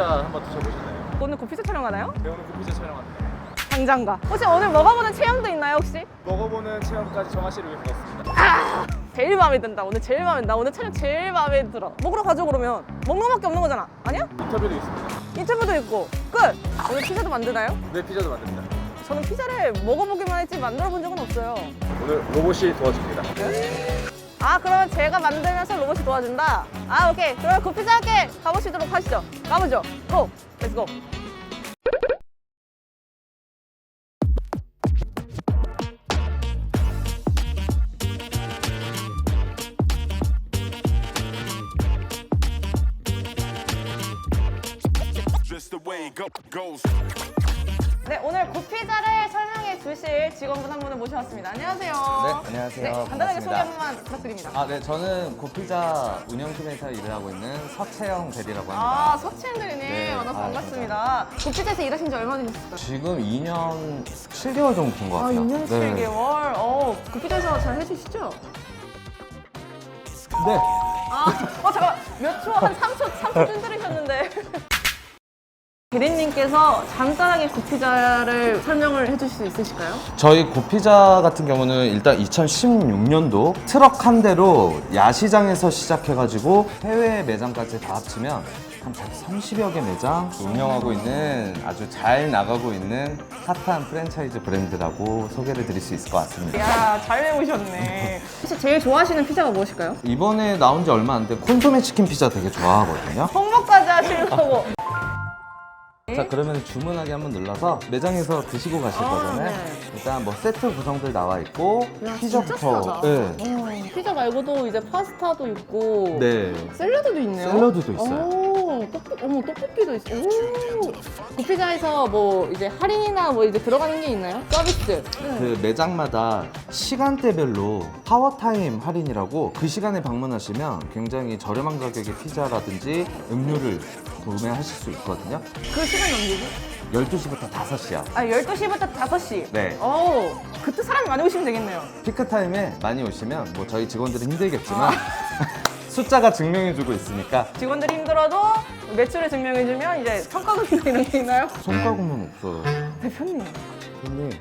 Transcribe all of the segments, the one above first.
한번 드셔보셨나요? 오늘 그 피자 촬영하나요? 네, 오늘 그 피자 촬영합니다. 당장 가. 혹시 오늘 먹어보는 체험도 있나요 혹시? 먹어보는 체험까지 정아 씨를 위해 불렀습니다. 제일 마음에 든다. 오늘 제일 마음에 든다. 오늘 촬영 제일 마음에 들어. 먹으러 가죠 그러면. 먹는 거밖에 없는 거잖아. 아니야? 인터뷰도 있습니다. 인터뷰도 있고. 끝. 오늘 피자도 만드나요? 네, 피자도 만듭니다. 저는 피자를 먹어보기만 했지 만들어 본 적은 없어요. 오늘 로봇이 도와줍니다. 아 그러면 제가 만들면서 로봇이 도와준다. 아 오케이. 그러면 그 피자 함께 가보시도록 하시죠. 가보죠. 고. 렛츠고. 네 오늘 굿피자를 설명해 주실 직원분 한 분을 모셔왔습니다. 안녕하세요. 네, 안녕하세요. 네, 간단하게 소개 반갑습니다. 한 번만 부탁드립니다. 아, 네, 저는 고피자 운영팀에서 일을 하고 있는 서채영 대리라고 아, 합니다. 서치현들이네. 네, 만나서 아, 반갑습니다. 굿피자에서 일하신 지 얼마나 되셨어요? 지금 2년 7개월 정도 된 것 아, 같아요. 2년 네. 7개월. 어, 굿피자에서 잘 해주시죠? 네. 아, 어, 잠깐 몇 초? 한 3초, 3초 쯤 들으셨는데. 대리님께서 간단하게 굿피자를 설명을 해주실 수 있으실까요? 저희 고피자 같은 경우는 일단 2016년도 트럭 한 대로 야시장에서 시작해가지고 해외 매장까지 다 합치면 한 130여 개 매장 운영하고 있는 아주 잘 나가고 있는 핫한 프랜차이즈 브랜드라고 소개를 드릴 수 있을 것 같습니다. 이야, 잘 배우셨네. 혹시 제일 좋아하시는 피자가 무엇일까요? 이번에 나온 지 얼마 안 된 콘소메 치킨 피자 되게 좋아하거든요. 홍보까지 하시는 거고. 자 그러면 주문하기 한번 눌러서 매장에서 드시고 가실 아, 거잖아요. 네. 일단 뭐 세트 구성들 나와 있고 야, 진짜 피자부터 싸다. 네. 어, 피자 말고도 이제 파스타도 있고 네. 샐러드도 있네요. 샐러드도 있어요. 오, 떡볶, 어머 떡볶이도 있어. 오. 그 피자에서 뭐 이제 할인이나 뭐 이제 들어가는 게 있나요? 서비스. 네. 그 매장마다 시간대별로 파워타임 할인이라고 그 시간에 방문하시면 굉장히 저렴한 가격의 피자라든지 음료를 구매하실 수 있거든요. 그 시간이 언제지? 12시부터 5시야. 아 12시부터 5시. 네. 오, 그때 사람이 많이 오시면 되겠네요. 피크 타임에 많이 오시면 뭐 저희 직원들은 힘들겠지만 숫자가 증명해주고 있으니까 직원들이 힘들어도 매출을 증명해주면 이제 성과금이나 이런 게 있나요? 손가락은 없어요. 대표님. 손님.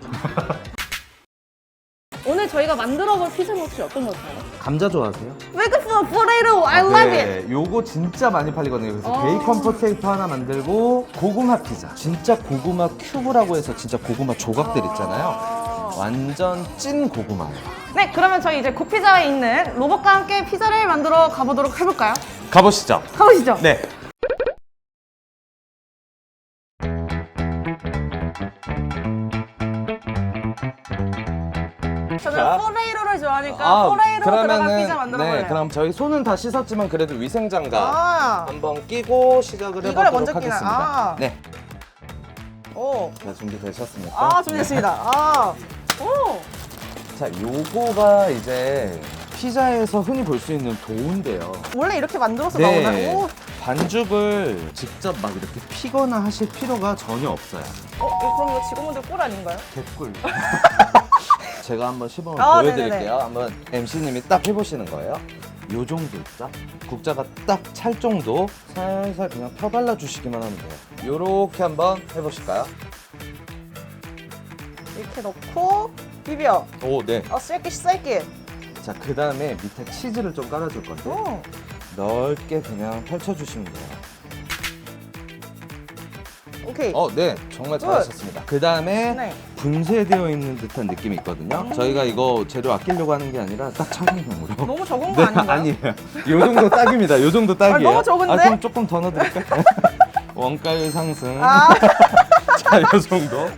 오늘 저희가 만들어 볼 피자는 혹시 어떤 걸까요? 감자 좋아하세요? 웨이크푸드 포레이로 I love it. 네, 요거 진짜 많이 팔리거든요. 그래서 어. 베이컨 포테이토 하나 만들고 고구마 피자. 진짜 고구마 큐브라고 해서 진짜 고구마 조각들 있잖아요. 완전 찐 고구마예요. 네, 그러면 저희 이제 굿피자에 있는 로봇과 함께 피자를 만들어 가보도록 해볼까요? 가보시죠. 가보시죠. 네. 저는 자. 포레이로를 좋아하니까 포레이로 들어간 피자 만들어 볼래요. 네, 그럼 저희 손은 다 씻었지만 그래도 위생 장갑 아, 한번 끼고 시작을 이거를 해보도록 먼저 끼나요? 하겠습니다. 아. 네. 오, 자, 준비되셨습니까? 아 준비됐습니다. 아, 오, 자, 요거가 이제 피자에서 흔히 볼 수 있는 도우인데요. 원래 이렇게 만들어서 네. 나오나요? 오, 반죽을 직접 막 이렇게 피거나 하실 필요가 전혀 없어요. 어, 이거 그럼 이거 직원분들 꿀 아닌가요? 개꿀. 제가 한번 시범을 아, 보여드릴게요. 네네네. 한번 MC님이 딱 해보시는 거예요. 요 정도 있죠? 국자가 딱 찰 정도 살살 그냥 펴발라 주시기만 하면 돼요. 요렇게 한번 해보실까요? 이렇게 넣고 비벼. 오, 네. 어, 쎄기 쎄기. 자, 그 다음에 밑에 치즈를 좀 깔아줄 건데 오, 넓게 그냥 펼쳐주시면 돼요. 오케이. 어, 네. 정말 잘하셨습니다. 그 다음에 네. 분쇄되어 있는 듯한 느낌이 있거든요. 저희가 이거 재료 아끼려고 하는 게 아니라 딱 참고용으로. 너무 적은 거 아닌가요? 네, 아니에요. 요 정도 딱입니다. 요 정도 딱이에요. 너무 적은데? 아, 그럼 조금 더 넣어드릴까요? 원가율 상승. 아, 자, 요 정도.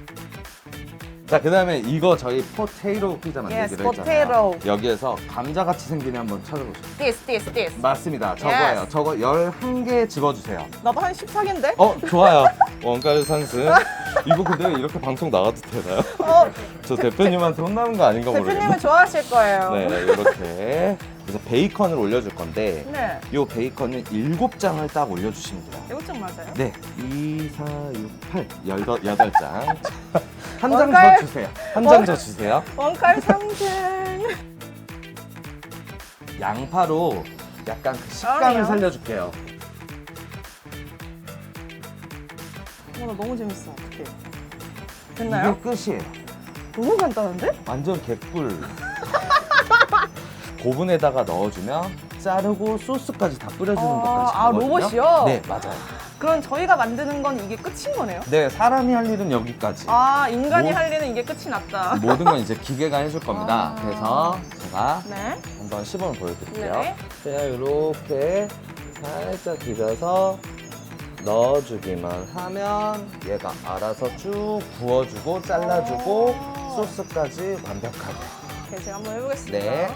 자, 그 다음에 이거 저희 포테이로 피자 만들기로 Yes, 했잖아요. potato. 여기에서 감자같이 생긴 애 한번 찾아보세요. this, this, this. 맞습니다. 저거예요. Yes. 저거 11개 집어주세요. 나도 한 14개인데? 어, 좋아요. 원가율 상승. 이거 근데 이렇게 방송 나가도 되나요? 어, 저 대표님한테 혼나는 거 아닌가 모르겠네. 대표님은 좋아하실 거예요. 네, 이렇게. 그래서 베이컨을 올려줄 건데, 네. 이 베이컨은 7장을 딱 올려주시면 돼요. 이거 좀 맞아요? 네. 2, 4, 6, 8, 8장. 한장 원가율- 더 주세요. 한 장 더 주세요. 원칼 상승. 양파로 약간 그 식감을 그러네요. 살려줄게요. 나 너무 재밌어. 어떡해. 됐나요? 이게 끝이에요. 너무 간단한데? 완전 개꿀. 고분에다가 넣어주면 자르고 소스까지 다 뿌려주는 아, 것까지. 아. 로봇이요? 네, 맞아요. 그럼 저희가 만드는 건 이게 끝인 거네요? 네, 사람이 할 일은 여기까지. 아, 인간이 뭐? 할 일은 이게 끝이 났다. 모든 건 이제 기계가 해줄 겁니다. 아. 그래서 제가 네. 한번 시범을 보여드릴게요. 네. 그냥 이렇게 살짝 비벼서 넣어주기만 하면 얘가 알아서 쭉 부어주고 잘라주고 아. 소스까지 완벽하게. 오케이, 제가 한번 해보겠습니다. 네.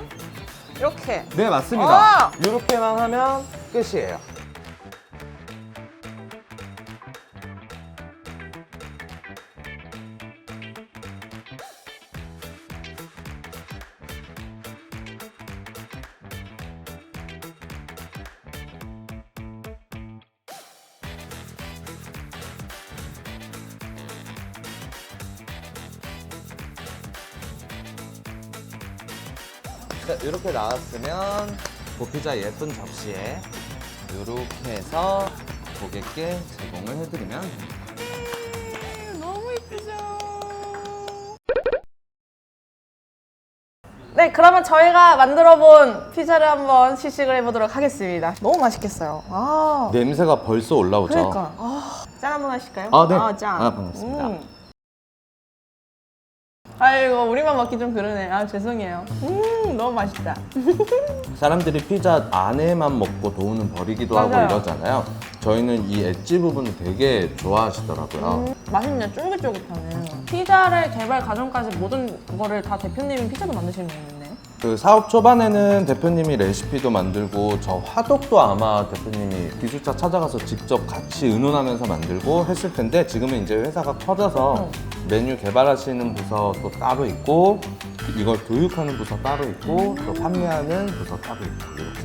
이렇게. 네, 맞습니다. 아! 이렇게만 하면 끝이에요. 자, 이렇게 나왔으면 고피자 예쁜 접시에 이렇게 해서 고객께 제공을 해드리면 됩니다. 너무 예쁘죠? 네, 그러면 저희가 만들어-본 피자를 한번 시식을 해보도록 하겠습니다. 너무 맛있겠어요. 아, 냄새가 벌써 올라오죠? 그러니까. 아, 짠 한번 하실까요? 아, 네. 짠. 아, 반갑습니다. 음. 아이고, 우리만 먹기 좀 그러네. 아, 죄송해요. 음, 너무 맛있다. 사람들이 피자 안에만 먹고 도우는 버리기도 하고 맞아요. 이러잖아요. 저희는 이 엣지 부분을 되게 좋아하시더라고요. 음, 맛있네, 쫄깃쫄깃하네. 피자를 개발 과정까지 모든 거를 다 대표님이 피자도 만드시는 거겠네. 그 사업 초반에는 대표님이 레시피도 만들고 저 화덕도 아마 대표님이 기술자 찾아가서 직접 같이 의논하면서 만들고 했을 텐데 지금은 이제 회사가 커져서 메뉴 개발하시는 부서도 따로 있고 이걸 교육하는 부서 따로 있고 또 판매하는 부서 따로 있고 이렇게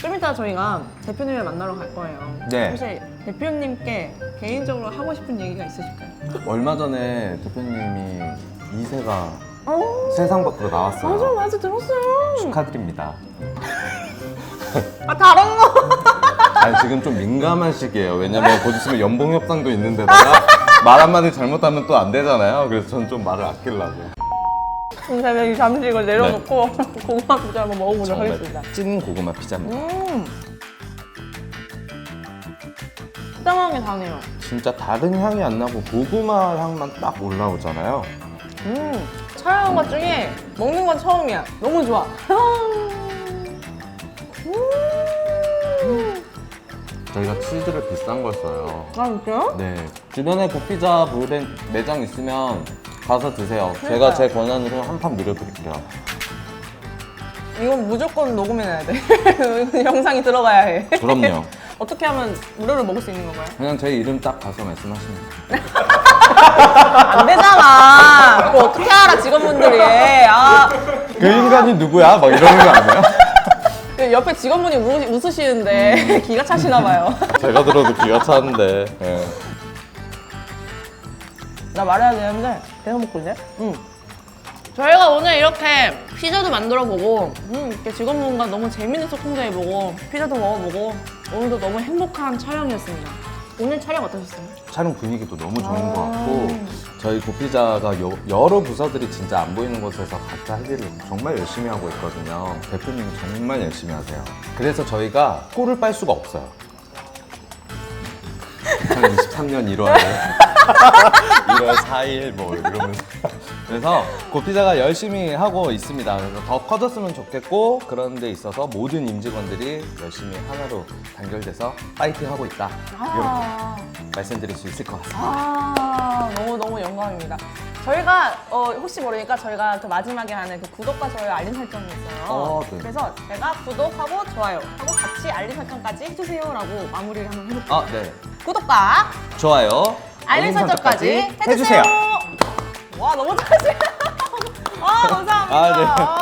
좀 이따 저희가 대표님을 만나러 갈 거예요. 네. 혹시 대표님께 개인적으로 하고 싶은 얘기가 있으실까요? 얼마 전에 대표님이 이세가 어, 세상 밖으로 나왔어요. 맞아, 맞아, 들었어요. 축하드립니다. 아, 다른 거. 아니 지금 좀 민감한 시기예요. 왜냐면 곧 있으면 연봉 협상도 있는데다가 말 한마디 잘못하면 또 안 되잖아요. 그래서 저는 좀 말을 아끼려고. 새벽에 잠시 이걸 내려놓고 고구마 피자 한번 먹어보도록 하겠습니다. 찐 고구마 피자입니다. 음. 식당하게 다네요. 진짜 다른 향이 안 나고 고구마 향만 딱 올라오잖아요. 음. 촬영한 것 중에 먹는 건 처음이야. 너무 좋아. 음. 저희가 치즈를 비싼 걸 써요. 아, 진짜요? 네. 주변에 고피자 브랜 매장 있으면 가서 드세요. 제가 그러니까요. 제 권한으로 한 판 무려드릴게요. 이건 무조건 녹음해놔야 돼. 영상이 들어가야 해. 그럼요. 어떻게 하면 무료로 먹을 수 있는 건가요? 그냥 제 이름 딱 가서 말씀하시면 돼요. 안 되잖아. 그거 어떻게 알아, 직원분들이. 아, 그 인간이 누구야? 막 이러는 거 아니에요? 그 옆에 직원분이 우, 웃으시는데 기가 차시나 봐요. 제가 들어도 기가 차는데. 예. 나 말해야 되는데 계속 먹고 있네. 응. 저희가 오늘 이렇게 피자도 만들어 보고 음, 이렇게 직원분과 너무 재밌는 소통도 해보고 피자도 먹어보고 오늘도 너무 행복한 촬영이었습니다. 오늘 촬영 어떠셨어요? 촬영 분위기도 너무 좋은 아. 것 같고 저희 고피자가 여, 여러 부서들이 진짜 안 보이는 곳에서 각자 할 일을 정말 열심히 하고 있거든요. 대표님이 정말 열심히 하세요. 그래서 저희가 꼴을 빨 수가 없어요. 2023년 1월에 1월 4일 뭐 이러면서 그래서 고피자가 열심히 하고 있습니다. 그래서 더 커졌으면 좋겠고 그런 데 있어서 모든 임직원들이 열심히 하나로 단결돼서 파이팅 하고 있다. 아, 이렇게 말씀드릴 수 있을 것 같습니다. 아 너무 너무 영광입니다. 저희가 어, 혹시 모르니까 저희가 그 마지막에 하는 그 구독과 좋아요 알림 설정이 있어요. 어, 네. 그래서 제가 구독하고 좋아요 하고 같이 알림 설정까지 해주세요라고 마무리를 한번 해볼게요. 아, 네. 구독과 좋아요. 알림 설정까지 해주세요. 와 너무 잘하세요. 아 감사합니다. 아, 네.